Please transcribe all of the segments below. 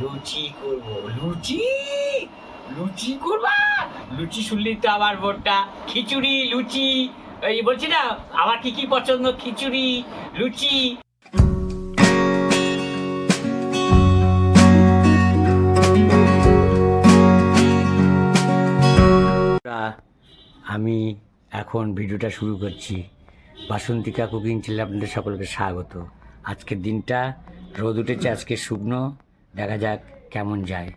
লুচি করব। লুচি? লুচি করবা? লুচি শুনলেই তো আমার বোনটা খিচুড়ি, লুচি। এই বলছি না, আমার কি কি পছন্দ? খিচুড়ি, লুচি। আমি এখন ভিডিওটা শুরু করছি। বাসন্তিকা কুকিং চ্যানেলে আপনাদের সকলকে স্বাগত। আজকের দিনটা রোদ উঠেছে, আজকে শুকনো। দেখা যাক কেমন যায়।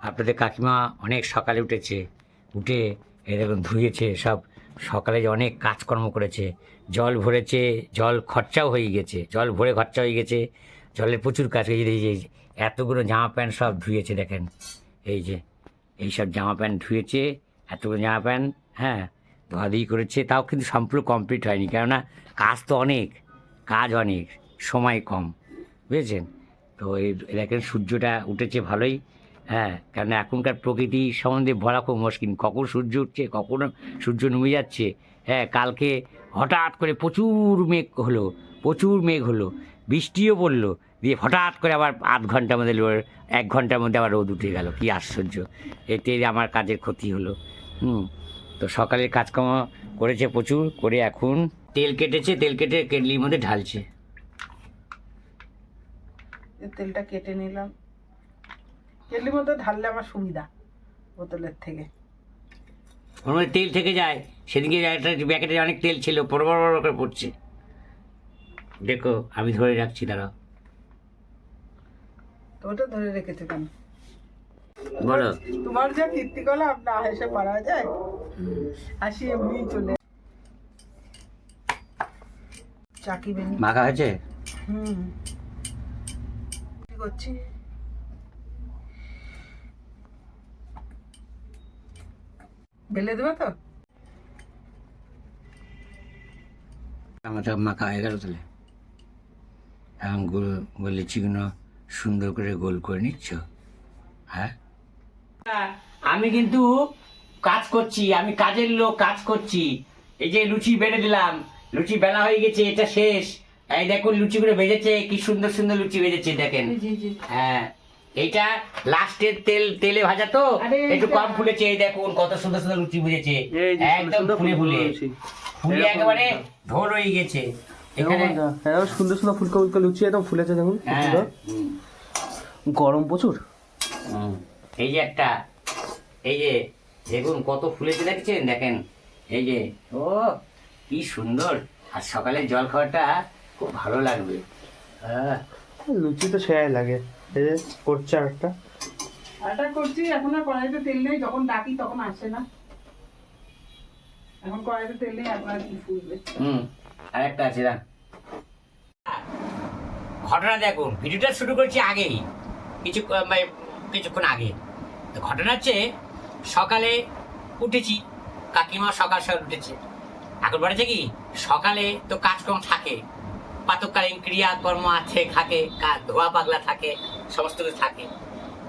আপনাদের কাকিমা অনেক সকালে উঠেছে। উঠে এরকম ধুয়েছে সব। সকালে অনেক কাজকর্ম করেছে। জল ভরেছে, জল খরচাও হয়ে গেছে। জল ভরে খরচা হয়ে গেছে। জলের প্রচুর কাজ হয়ে গেছে। এতগুলো জামা প্যান্ট সব ধুয়েছে দেখেন। এই যে এইসব জামা প্যান্ট ধুয়েছে, এতগুলো জামা প্যান্ট হ্যাঁ ধোয়াধুয়ি করেছে। তাও কিন্তু সম্পূর্ণ কমপ্লিট হয়নি। কেননা কাজ তো অনেক, কাজ অনেক, সময় কম। বুঝেছেন? তো এই দেখেন সূর্যটা উঠেছে ভালোই হ্যাঁ কেননা এখনকার প্রকৃতি সম্বন্ধে বলা খুব মুশকিল। কখন সূর্য উঠছে, কখন সূর্য নেমে যাচ্ছে হ্যাঁ কালকে হঠাৎ করে প্রচুর মেঘ হলো, প্রচুর মেঘ হলো, বৃষ্টিও পড়ল, দিয়ে হঠাৎ করে আবার আধ ঘণ্টার মধ্যে এক ঘণ্টার মধ্যে আবার রোদ উঠে গেল, কি আশ্চর্য। এতে আমার কাজের ক্ষতি হলো, হুম, তো সকালের কাজকর্ম করেছে প্রচুর, করে এখন তেল কেটেছে, তেল কেটে কেটলির মধ্যে ঢালছে। তেলটা কেটে নিলাম। কেটলির মধ্যে ঢাললে আমার সুবিধা বোতলের থেকে। ওর মধ্যে তেল থেকে যায়। সেদিকে একটা প্যাকেটে অনেক তেল ছিল বড় বড় বড় করে পড়ছে। দেখো আমি ধরে রাখছি দাঁড়াও। তো ওটা ধরে রেখেছে কেন? বলো। তোমার যা কীর্তিকলা না হেসে পারা যায়। হাসি এমনি চলে চাকি বেনি মাখা হয়েছে? হুম। করছি। বেলে দেবে তো? আমার তো মাখা হয়ে গেল তাহলে। এখন গোল গোল লিচিগুলো সুন্দর করে গোল করে নিচ্ছ? হ্যাঁ? আমি কিন্তু কাজ করছি আমি কাজের লোক কাজ করছি। এই যে লুচি বেড়ে দিলাম লুচি বেলা হয়ে গেছে এটা শেষ। এই দেখুন লুচিগুলো ভেজেছে কি সুন্দর সুন্দর লুচি ভেজেছে দেখেন। জি জি হ্যাঁ এইটা লাস্টের তেল তেলে ভাজা তো একটু কম ফুলেছে এই দেখুন কত সুন্দর সুন্দর লুচি যে একদম ফুলে ফুলে। ফুলে একেবারে ঢোল হয়ে গেছে। এখানে হ্যাঁ সুন্দর সুন্দর ফুলকা ফুলকা লুচি একদম ফুলেছে দেখুন কি হ্যাঁ সুন্দর। হুম, গরম প্রচুর। এই যে একটা এই যে দেখুন কত ফুলেছে দেখছেন? দেখেন এই যে ও কি সুন্দর। আর সকালে জল খাওয়াটা খুব ভালো লাগবে। হ্যাঁ। লুচি তো সেরাই লাগে। এই যে করছে আর একটা আটা করছি এখন আর কড়াইতে তেল নেই যখন ডাকি তখন আসে না। এখন কড়াইতে তেল নেই একবার কি ফুলবে। হুম আর একটা আছে না ঘটনা দেখুন ভিডিওটা শুরু করছি আগেই কিছু মানে কিছুক্ষণ আগে। তো ঘটনা হচ্ছে সকালে উঠেছি কাকিমা সকাল সকাল উঠেছে। এখন বলেছে কি? সকালে তো কাজকর্ম থাকে। প্রাতকালীন ক্রিয়াকর্ম আছে, থাকে ধোয়া পাগলা থাকে, সমস্ত কিছু থাকে।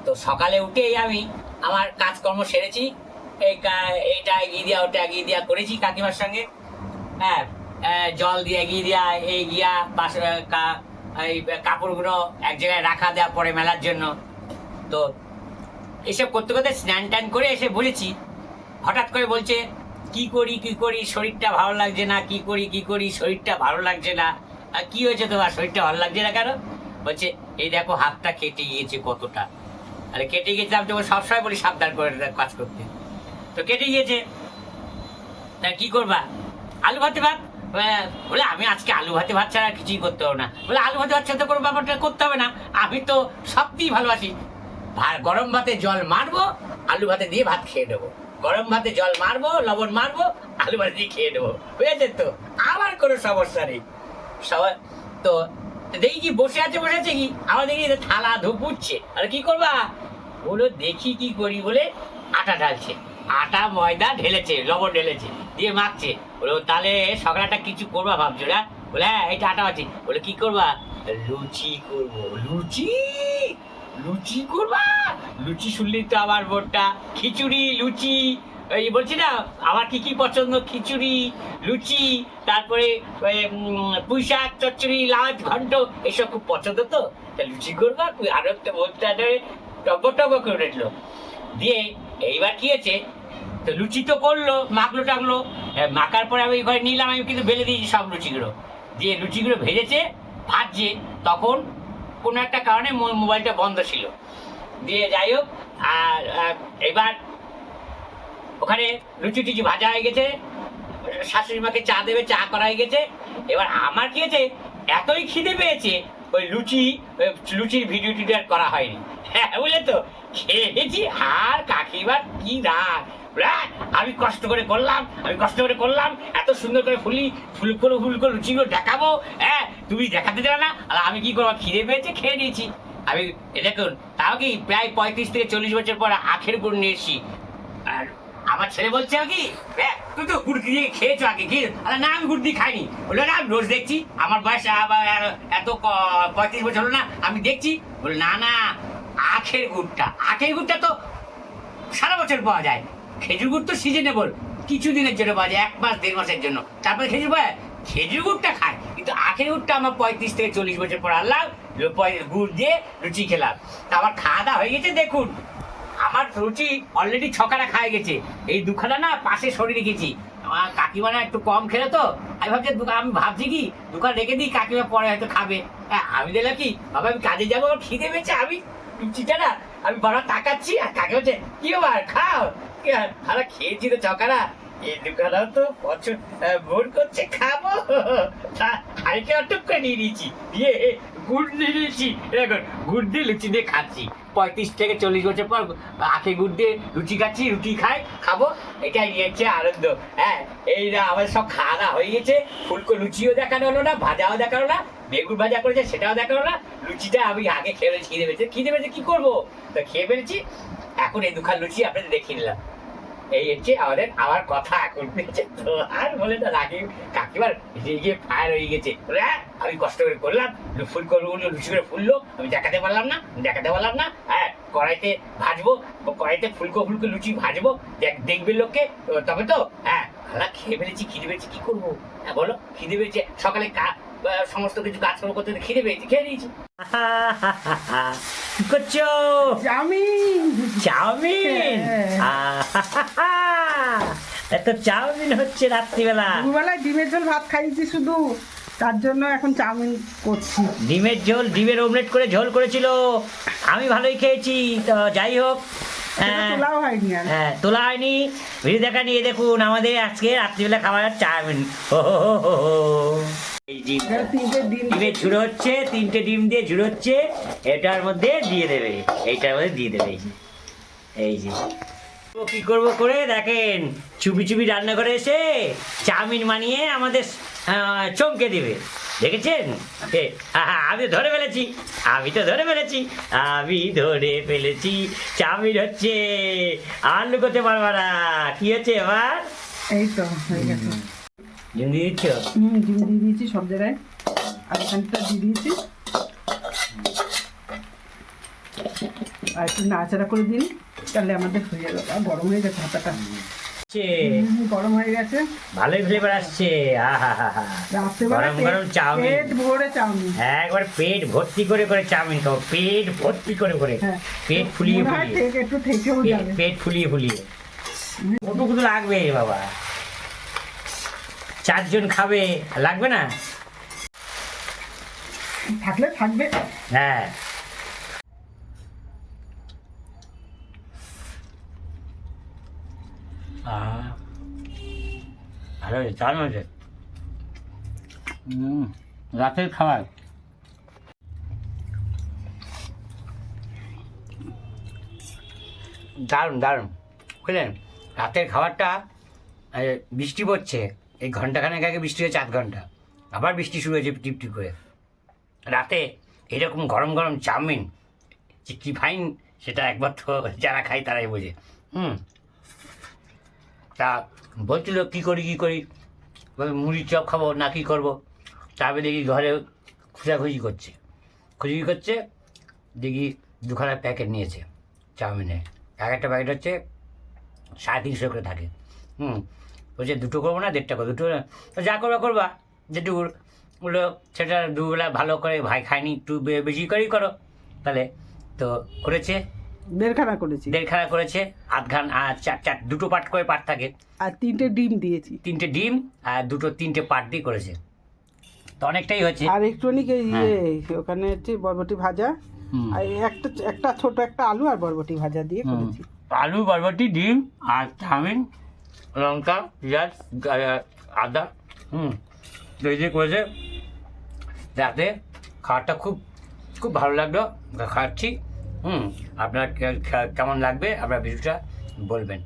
তো সকালে উঠেই আমি আমার কাজকর্ম সেরেছি, এই এইটা এগিয়ে দেওয়া ওটা এগিয়ে দেওয়া করেছি কাকিমার সঙ্গে। হ্যাঁ জল দিয়ে এগিয়ে দেওয়া এই গিয়া বাস এই কাপড়গুলো এক জায়গায় রাখা দেওয়া পরে মেলার জন্য। তো এসব করতে করতে স্নান টান করে এসে বলেছি, হঠাৎ করে বলছে, কি করি কি করি? শরীরটা ভালো লাগছে না, কি করি কি করি? শরীরটা ভালো লাগছে না। আর কি হয়েছে তোমার? শরীরটা ভালো লাগছে না কেন? বলছে, এই দেখো, হাতটা কেটে গিয়েছে কতটা। আরে কেটে গিয়েছে আমি তোমার সবসময় বলি, সাবধান করে কাজ করতে। তো কেটে গিয়েছে। তা কি করবা? আলু ভাতে ভাত? বলে আমি আজকে আলু ভাতে ভাত ছাড়া কিছুই করতে হবে না। বলে, আলু ভাতে ভাত ছাড়া কোনো ব্যাপারটা করতে হবে না। আমি তো সবই ভালোবাসি। গরম ভাতে জল মারবো, আলু ভাতে দিয়ে ভাত খেয়ে নেব। গরম ভাতে জল মারবো, লবণ মারবো, আলু ভাতে দিয়ে খেয়ে নেব। বুঝেছেন তো? আমার কোনো সমস্যা নেই। সবাই, তো দেখি কি বসে আছে বসে আছে কি? এদের থালা ধূপ উঠছে। আর কি করবা? বলো, দেখি কি করি বলে আটা ঢালছে। আটা, ময়দা ঢেলেছে, লবণ ঢেলেছে, দিয়ে মাখছে। বলে, তাহলে সকালটা কিছু করবা ভাবছ না বলে হ্যাঁ এটা আটা আছে। বলে, কি করবা? লুচি করব। লুচি? লুচি করবা? লুচি শুনলেই তো আমার বোনটা। খিচুড়ি, লুচি। এই বলছি না, আমার কি কি পছন্দ? খিচুড়ি, লুচি, তারপরে পুঁই শাক চচ্চড়ি লাউচ ঘন্ট, এসব খুব পছন্দ তো? তা লুচি করব আর একটা বলতে টব্বর টব্বর করে উঠল দিয়ে এইবার কি হয়েছে? তো লুচি তো করল, মাখলো টাকলো মাখার পরে আমি ঘরে নিলাম, আমি কিন্তু বেলে দিয়েছি সব লুচিগুলো। দিয়ে লুচিগুলো ভেজেছে, ভাজছে, তখন কোনো একটা কারণে মোবাইলটা বন্ধ ছিল। দিয়ে যাই হোক আর এবার ওখানে লুচি টুচি ভাজা হয়ে গেছে শাশুড়ি মাকে চা দেবে চা করা হয়ে গেছে। এবার আমার কি হয়েছে এতই খিদে পেয়েছে ওই লুচি লুচির ভিডিও টিডিও আর করা হয়নি। হ্যাঁ বুঝলে তো? খেয়েছি আর কাকিবার কি রাগ। রাগ, আমি কষ্ট করে করলাম আমি কষ্ট করে করলাম এত সুন্দর করে ফুলি ফুল করে লুচিগুলো দেখাবো। হ্যাঁ তুমি দেখাতে যাবে না আর আমি কি করব খিদে পেয়েছে খেয়ে নিয়েছি। আমি দেখুন তাও কি প্রায় পঁয়ত্রিশ থেকে চল্লিশ বছর পর আখের গুড় নিয়ে এসেছি। আর আমার ছেলে বলছে কি "হ্যাঁ, তুই তো গুড় দিয়ে খেয়েছো আগে কি আরে না আমি গুড় দিয়ে খাইনি। বলল না আমি রোজ দেখছি। আমার বয়স এত পঁয়ত্রিশ বছর হলো না আমি দেখছি। বলে না না আখের গুড়টা। আখের গুড়টা তো সারা বছর পাওয়া যায়। খেজুর গুড় তো সিজনেবল কিছু দিনের জন্য পাওয়া যায় এক মাস দেড় মাসের জন্য। তারপরে খেজুর পায় খেজুর গুড়টা খায়। কিন্তু আখের গুড়টা আমার পঁয়ত্রিশ থেকে চল্লিশ বছর পর আনলাম গুড় দিয়ে লুচি খেলাম। তা আমার খাওয়া দাওয়া হয়ে গেছে দেখুন। আমার রুচি অলরেডি ছকাটা খায় গেছে। এই দুখানা না পাশে সরিয়ে রেখেছি। আমার কাকিমা না একটু কম খেলে তো। আমি ভাবছি আমি ভাবছি কি দোকান রেখে দিই কাকিমা পরে হয়তো খাবে। আমি দিলাম কি বাবা আমি কাজে যাব খিদে পেয়েছে আমি লুচিটা না আমি বড় তাকাচ্ছি আর কাকে হচ্ছে কি বাবা খাও। আর, খেয়েছি তো চকারা এই দোকানও তো পছন্দ ভোর করছে খাব। তা হাইকে অটক করে নিয়ে নিয়েছি। দিয়ে গুড় নিয়ে নিয়েছি। এখন গুড় দিয়ে লুচি দিয়ে খাচ্ছি। পঁয়ত্রিশ থেকে চল্লিশ বছর পর আখে গুড় দিয়ে লুচি খাচ্ছি, রুটি খাই, খাব। এটাই হচ্ছে আনন্দ। হ্যাঁ এই না আমার সব খাওয়া দাওয়া হয়ে গেছে। ফুলকো লুচিও দেখানো হলো না, ভাজাও দেখানো না, বেগুন ভাজা করেছে, সেটাও দেখানো না। লুচিটা আমি আগে খেয়ে খিদে পেয়েছে। খিদে পেয়েছে, কি করব? তো খেয়ে ফেলেছি। এখন এই দুখান লুচি আপনাদের দেখিয়ে নিলাম। এই হচ্ছে আমাদের আমার কথা এখন তো। আর বলে না রাখি কাকিমার রেগে ফায়ার হয়ে গেছে। "হ্যাঁ, আমি কষ্ট করে করলাম ফুল করে উঠল লুচি করে ফুললো আমি দেখাতে পারলাম না দেখাতে পারলাম না। হ্যাঁ কড়াইতে ভাজবো কড়াইতে ফুলকো ফুলকো লুচি ভাজবো দেখ- দেখবে লোককে তবে তো হ্যাঁ আমরা খেয়ে ফেলেছি খিদে পেয়েছি কি করব? হ্যাঁ বলো খিদে পেয়েছে সকালে সমস্ত কিছু কাজকর্ম করতে করতে খিদে পেয়েছি খেয়ে নিয়েছি। কি করছ? জামিন চাউমিন? হ্যাঁ। এত চাউমিন হচ্ছে রাত্রিবেলা। দুবেলায় ডিমের ঝোল ভাত খাইছি শুধু। তার জন্য এখন চাউমিন করছি। ডিমের ঝোল ডিমের অমলেট করে ঝোল করেছিল। আমি ভালোই খেয়েছি তো যাই হোক। হ্যাঁ, তোলাও হয়নি আর। হ্যাঁ তোলা হয়নি। ভিডিও দেখা নিয়ে দেখুন আমাদের আজকে রাত্রিবেলা খাবার চাউমিন। হো। ডিমের ঝুড়ো হচ্ছে তিনটে ডিম দিয়ে ঝুড়ো হচ্ছে এটার মধ্যে দিয়ে দেবে এইটার মধ্যে দিয়ে দেবে। এই যে। ও কি করব করে দেখেন চুপি চুপি রান্না করে এসে চাউমিন বানিয়ে আমাদের চমকে দেবে। দেখেছেন? আমি ধরে ফেলেছি আমি তো ধরে ফেলেছি আমি ধরে ফেলেছি চাউমিন হচ্ছে আর লুকোতে পারবা না। কি হচ্ছে এবার? এই তো হয়ে গেছে। ডিম দিয়ে দিচ্ছ? হুম ডিম দিয়ে দিয়েছি সব জায়গায়। আর এখানটা দিয়ে দিয়েছি। আর একটু নাড়াচাড়া করে দিন তাহলে আমাদের হয়ে যাবে। আর গরম হয়ে গেছে হাতাটা। গরম হয়ে গেছে। ভালোই ফ্লেভার আসছে। গরম গরম পেট- চাউমিন। পেট ভরে চাউমিন। একবার পেট ভর্তি করে করে চাউমিন খাব পেট ভর্তি করে করে। হ্যাঁ। পেট ফুলিয়ে ফুলিয়ে। একটু পেট- যাবে। পেট ফুলিয়ে ফুলিয়ে। কতটুকু তো লাগবে বাবা। চারজন খাবে লাগবে না? থাকলে থাকবে। হ্যাঁ। ভালো হয়েছে রাতের খাবার। দারুণ দারুণ। বুঝলেন? রাতের খাবারটা বৃষ্টি পড়ছে। এই ঘন্টাখানেক আগে বৃষ্টি হয়েছে আধ ঘণ্টা আবার বৃষ্টি শুরু হয়েছে টিপ টিপ করে। রাতে এরকম গরম গরম চাউমিন, যে কী ফাইন সেটা একবার তো যারা খায় তারাই বোঝে। হুম। তা বলছিল, কী করি কী করি? মুড়ির চপ খাব না কী করব? তারপরে দেখি ঘরে খোঁজাখুঁজি করছে। খুঁজি করছে, দেখি দুখানা প্যাকেট নিয়েছে চাউমিনের। এক একটা প্যাকেট হচ্ছে সাড়ে তিনশো করে থাকে। হুম। বলছে দুটো করব না দেড়টা করব। দুটো তো যা করবা করবা। যেটুকুর বলল সেটা দুবেলা ভালো করে ভাই খায়নি একটু বেশি করেই করো। তাহলে তো করেছে। দেড়খানা করেছি। দেড়খানা করেছে আধখান চার চার দুটো পার্ট করে পার্ট থাকে। আর তিনটে ডিম দিয়েছি। তিনটে ডিম আর দুটো তিনটে পার্ট দিয়ে করেছে। তো অনেকটাই হচ্ছে আর একটুখানি ইয়ে ওখানে হচ্ছে বরবটি ভাজা। আর একটা একটা ছোট একটা আলু আর বরবটি ভাজা দিয়ে করেছি। আলু বরবটি ডিম আর চাউমিন লঙ্কা, পেঁয়াজ আদা। হুম তৈরি করেছে, যাতে খাওয়াটা খুব খুব ভালো লাগল। খাচ্ছি। হুম, আপনার কেমন লাগবে আপনার ভিডিওটা বলবেন।